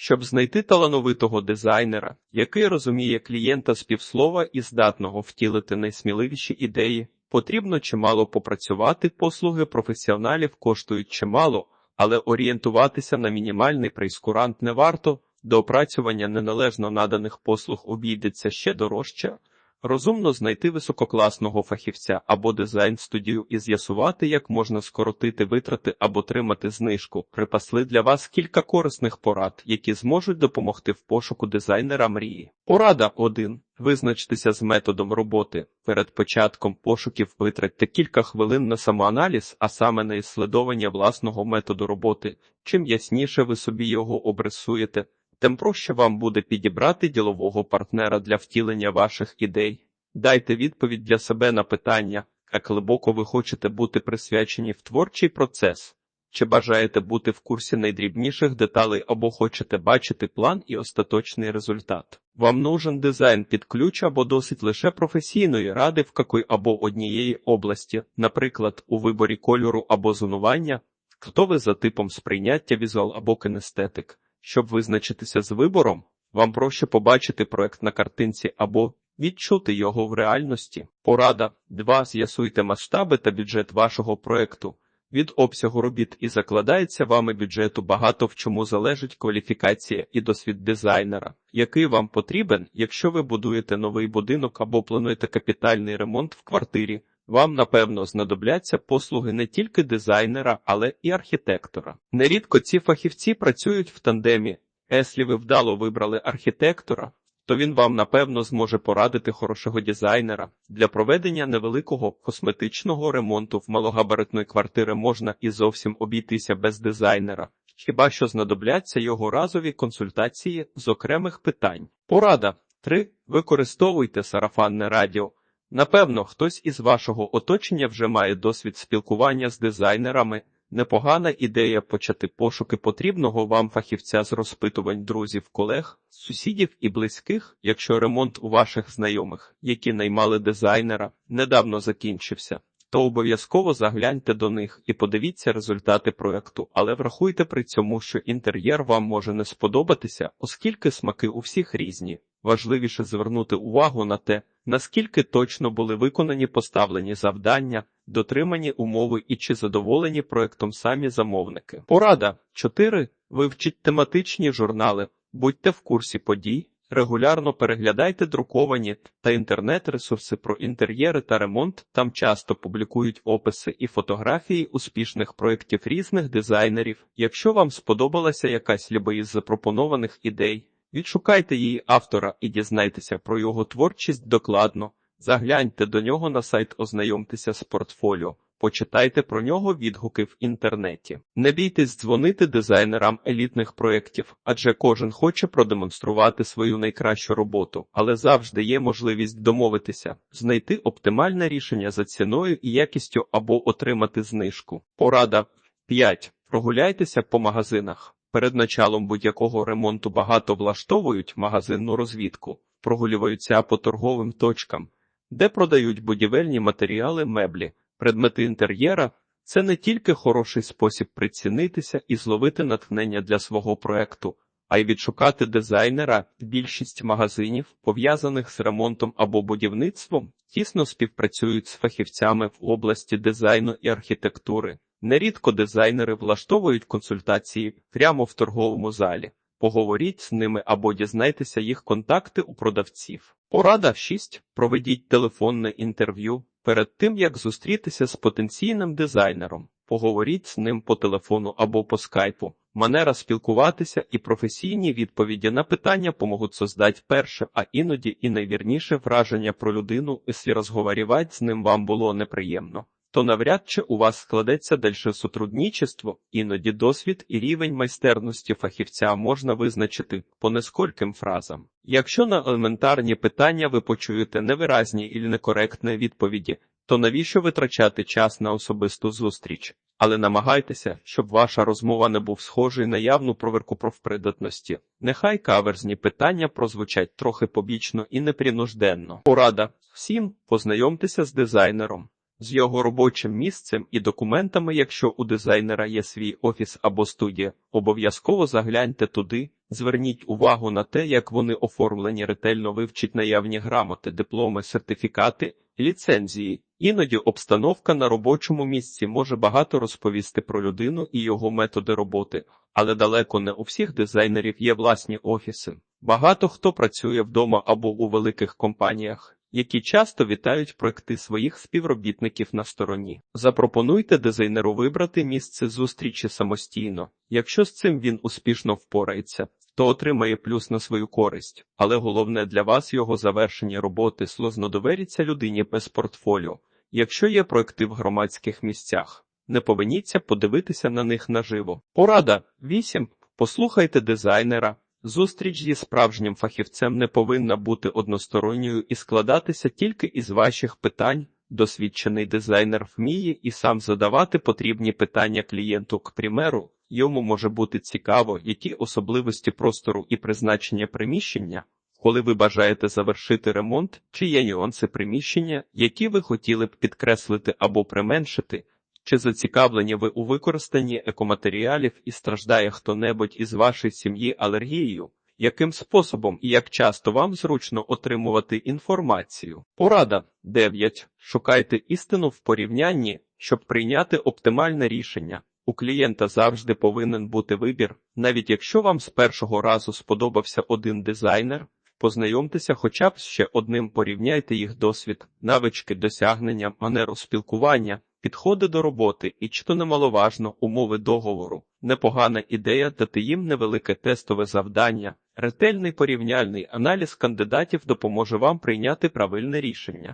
Щоб знайти талановитого дизайнера, який розуміє клієнта з півслова і здатного втілити найсміливіші ідеї, потрібно чимало попрацювати. Послуги професіоналів коштують чимало, але орієнтуватися на мінімальний прейскурант не варто. До опрацювання неналежно наданих послуг обійдеться ще дорожче. Розумно знайти висококласного фахівця або дизайн-студію і з'ясувати, як можна скоротити витрати або тримати знижку. Припасли для вас кілька корисних порад, які зможуть допомогти в пошуку дизайнера мрії. Порада 1. Визначтеся з методом роботи. Перед початком пошуків витратьте кілька хвилин на самоаналіз, а саме на іслідування власного методу роботи. Чим ясніше ви собі його обрисуєте, тим проще вам буде підібрати ділового партнера для втілення ваших ідей. Дайте відповідь для себе на питання, як глибоко ви хочете бути присвячені в творчий процес, чи бажаєте бути в курсі найдрібніших деталей або хочете бачити план і остаточний результат. Вам нужен дизайн під ключ або досить лише професійної ради в какой або однієї області, наприклад, у виборі кольору або зонування, хто ви за типом сприйняття візуал або кинестетик. Щоб визначитися з вибором, вам проще побачити проект на картинці або відчути його в реальності. Порада 2. З'ясуйте масштаби та бюджет вашого проекту. Від обсягу робіт і закладається вами бюджету багато в чому залежить кваліфікація і досвід дизайнера, який вам потрібен, якщо ви будуєте новий будинок або плануєте капітальний ремонт в квартирі. Вам, напевно, знадобляться послуги не тільки дизайнера, але і архітектора. Нерідко ці фахівці працюють в тандемі. Еслі ви вдало вибрали архітектора, то він вам, напевно, зможе порадити хорошого дизайнера. Для проведення невеликого косметичного ремонту в малогабаритної квартири можна і зовсім обійтися без дизайнера. Хіба що знадобляться його разові консультації з окремих питань. Порада 3. Використовуйте сарафанне радіо. Напевно, хтось із вашого оточення вже має досвід спілкування з дизайнерами. Непогана ідея почати пошуки потрібного вам фахівця з розпитувань друзів, колег, сусідів і близьких, якщо ремонт у ваших знайомих, які наймали дизайнера, недавно закінчився. То обов'язково загляньте до них і подивіться результати проекту, але врахуйте при цьому, що інтер'єр вам може не сподобатися, оскільки смаки у всіх різні. Важливіше звернути увагу на те, наскільки точно були виконані поставлені завдання, дотримані умови і чи задоволені проектом самі замовники. Порада 4. Вивчіть тематичні журнали, будьте в курсі подій. Регулярно переглядайте друковані та інтернет-ресурси про інтер'єри та ремонт. Там часто публікують описи і фотографії успішних проєктів різних дизайнерів. Якщо вам сподобалася якась либо із запропонованих ідей, відшукайте її автора і дізнайтеся про його творчість докладно. Загляньте до нього на сайт, ознайомтеся з портфоліо. Почитайте про нього відгуки в інтернеті. Не бійтесь дзвонити дизайнерам елітних проєктів, адже кожен хоче продемонструвати свою найкращу роботу, але завжди є можливість домовитися, знайти оптимальне рішення за ціною і якістю або отримати знижку. Порада 5. Прогуляйтеся по магазинах. Перед началом будь-якого ремонту багато влаштовують магазинну розвідку, прогулюються по торговим точкам, де продають будівельні матеріали, меблі. Предмети інтер'єра це не тільки хороший спосіб прицінитися і зловити натхнення для свого проекту, а й відшукати дизайнера. Більшість магазинів, пов'язаних з ремонтом або будівництвом, тісно співпрацюють з фахівцями в області дизайну і архітектури. Нерідко дизайнери влаштовують консультації прямо в торговому залі. Поговоріть з ними або дізнайтеся їх контакти у продавців. Порада 6. Проведіть телефонне інтерв'ю. Перед тим як зустрітися з потенційним дизайнером, поговоріть з ним по телефону або по скайпу. Манера спілкуватися і професійні відповіді на питання помогуть создати перше, а іноді і найвірніше враження про людину, якщо розговорювати з ним вам було неприємно. То навряд чи у вас складеться дальше сотрудничество, іноді досвід і рівень майстерності фахівця можна визначити по нескольким фразам. Якщо на елементарні питання ви почуєте невиразні і некоректні відповіді, то навіщо витрачати час на особисту зустріч? Але намагайтеся, щоб ваша розмова не був схожий на явну проверку профпридатності. Нехай каверзні питання прозвучать трохи побічно і непринужденно. Порада всім познайомтеся з дизайнером з його робочим місцем і документами, якщо у дизайнера є свій офіс або студія, обов'язково загляньте туди, Зверніть увагу на те, як вони оформлені, ретельно вивчіть наявні грамоти, дипломи, сертифікати, ліцензії. Іноді обстановка на робочому місці може багато розповісти про людину і його методи роботи, але далеко не у всіх дизайнерів є власні офіси. Багато хто працює вдома або у великих компаніях. Які часто вітають проекти своїх співробітників на стороні. Запропонуйте дизайнеру вибрати місце зустрічі самостійно. Якщо з цим він успішно впорається, то отримає плюс на свою користь. Але головне для вас його завершення роботи слозно довіриться людині без портфоліо, якщо є проекти в громадських місцях. Не повиніться подивитися на них наживо. Порада 8. Послухайте дизайнера. Зустріч зі справжнім фахівцем не повинна бути односторонньою і складатися тільки із ваших питань. Досвідчений дизайнер вміє і сам задавати потрібні питання клієнту. К примеру, йому може бути цікаво, які особливості простору і призначення приміщення, коли ви бажаєте завершити ремонт, чи є нюанси приміщення, які ви хотіли б підкреслити або применшити. Чи зацікавлені ви у використанні екоматеріалів і страждає хто-небудь із вашої сім'ї алергією? Яким способом і як часто вам зручно отримувати інформацію? Порада 9. Шукайте істину в порівнянні, щоб прийняти оптимальне рішення. У клієнта завжди повинен бути вибір, навіть якщо вам з першого разу сподобався один дизайнер. Познайомтеся хоча б ще одним, порівняйте їх досвід, навички, досягнення, манеру спілкування, підходи до роботи і, чи то немаловажно, умови договору. Непогана ідея дати їм невелике тестове завдання. Ретельний порівняльний аналіз кандидатів допоможе вам прийняти правильне рішення.